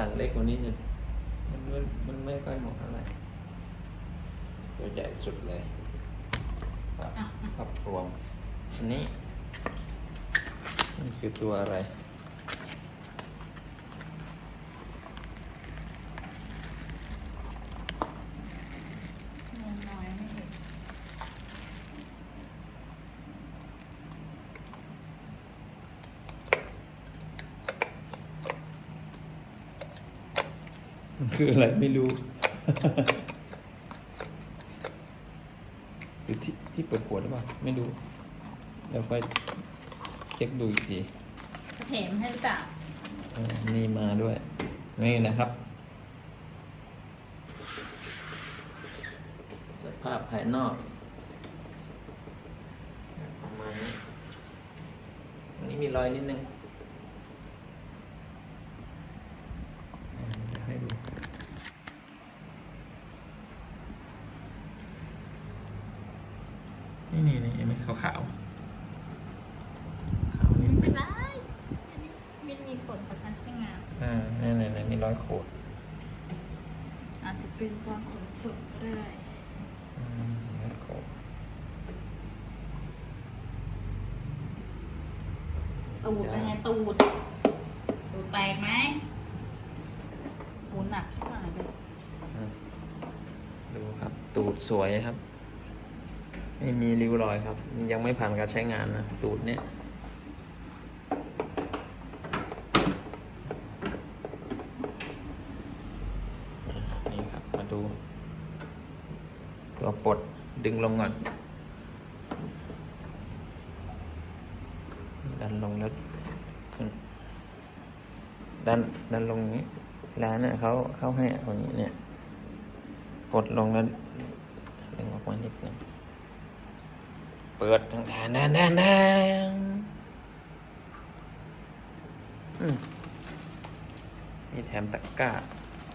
อดีนะถ้าสั่งเล็กกว่านี้จะมันมันมันไม่ค่อยเหมาะอะไรตัวใหญ่สุดเลยครับภาพรวมอันนี้มันคือตัวอะไร น้อยไม่เห็น มันคืออะไรไม่รู้หรือที่ที่เปิดขวดหรือเปล่า ไม่รู้เดี๋ยวไปเช็คดูอีกทีจะเถมให้หรือเปล่าอ่ามีมาด้วย นี่นะครับ สภาพภายนอกประมาณนี้อันนี้มีรอยนิดนึงอ่าเดี๋ยวให้ดู นี่นี่นี่เห็นไหมขาวขาวๆขาวนิดไม่นึเป็นงไรอันนี้มินมีผลต่อการใช้งานอ่านี่นี่นี่มีรอยขูดอาจจะเป็นตอนขนส่งก็ได้อืมรอยขูดตูดเป็นไงตูดตูดแตกไหมโหหนักที่ไหนเลยอืมดูครับ ตูดสวยครับ ไม่มีริ้วรอยครับ ยังไม่ผ่านการใช้งานนะ ตูดเนี่ยนี่ครับ มาดู ตัวปลดดึงลงก่อน ดันลงแล้วขึ้นดันดันลงนี้ร้านเนี่ยเขาเขาให้เอาอย่างนี้เนี่ย กดลงแล้วดึงออกมานิดนึง เปิดทางฐานด้านด้านด้านอืมมีแถมตะกร้า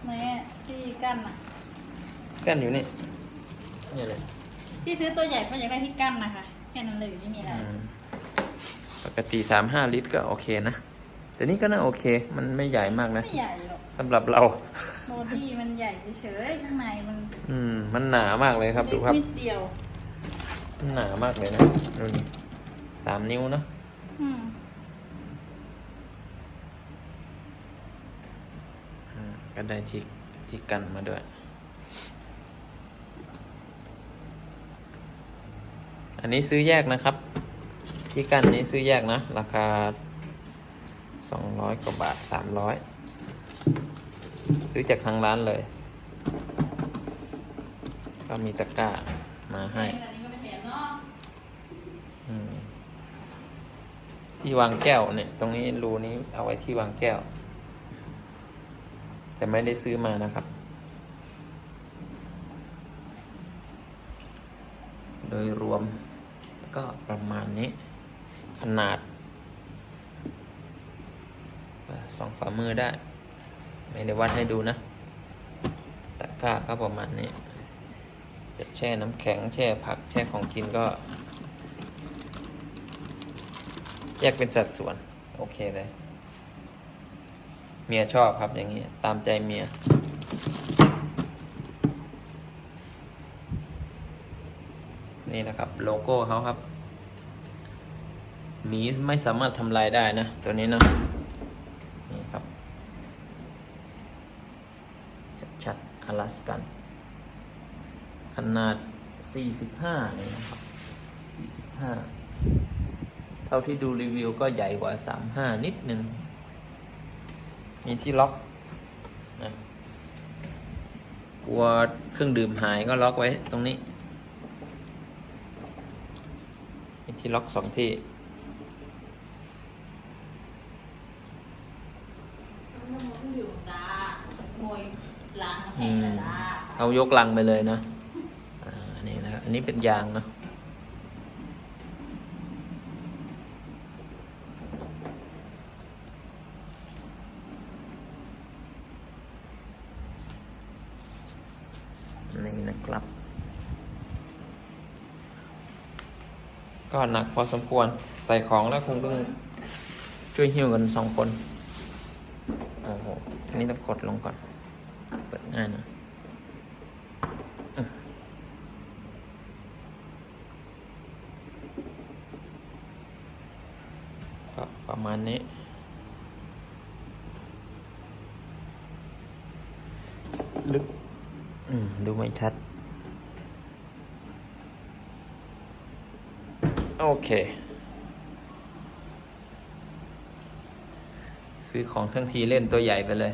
แม่ที่กั้นอะกั้นอยู่นี่นี่เลยที่ซื้อตัวใหญ่เพราะอยากได้ที่กั้นนะคะแค่นั้นเลยไม่มีอะไรอืมปกติสามห้าลิตรก็โอเคนะแต่นี่ก็น่าโอเค มันไม่ใหญ่มากนะ ไม่ใหญ่หรอกสำหรับเราโบดี้มันใหญ่เฉยๆข้างในมัน อืม มันหนามากเลยครับดูเล็กครับนิดเดียวมัน หนามากเลยนะดูนี่สามนิ้วเนอะอืมอ่าก็ได้ที่ที่กันมาด้วย อันนี้ซื้อแยกนะครับ ที่กันนี้ซื้อแยกนะ ราคาสองร้อยกว่าบาทสามร้อยซื้อจากทางร้านเลย ก็มีตะกร้ามาให้อันนี้ก็เป็นแถมเนาะ อืม ที่วางแก้วเนี่ย ตรงนี้รูนี้เอาไว้ที่วางแก้ว แต่ไม่ได้ซื้อมานะครับ โดยรวมก็ประมาณนี้ ขนาดสองฝ่ามือได้ ไม่ได้วัดให้ดูนะตะกร้าก็ประมาณนี้จะแช่น้ำแข็งแช่ผักแช่ของกินก็ แยกเป็นสัดส่วน โอเคเลย เมียชอบครับอย่างนี้ ตามใจเมีย นี่นะครับ โลโก้เขาครับหมีไม่สามารถทำลายได้นะ ตัวนี้เนะนี่ครับชัดอลาสกัน ขนาด 45 เลยนะครับ 45 ท่าที่ดูรีวิวก็ใหญ่กว่า 35 นิดนึงมีที่ล็อกนะกลัวเครื่องดื่มหายก็ล็อกไว้ตรงนี้ มีที่ล็อกสองที่มันอยู่ดาโมยล้างแผลอืมดาเขายกลังไปเลยนะอ่านี่นะครับอันนี้เป็นยางเนาะ นี่นะครับ ก็หนักพอสมควรใส่ของแล้วคงต้องช่วยหิ้วกันสองคนเโอ้โห อันนี้ต้องกดลงก่อน เปิดง่ายหนะก็ประมาณนี้ลึก อืม ดูไม่ชัด โอเค ซื้อของทั้งทีเล่นตัวใหญ่ไปเลย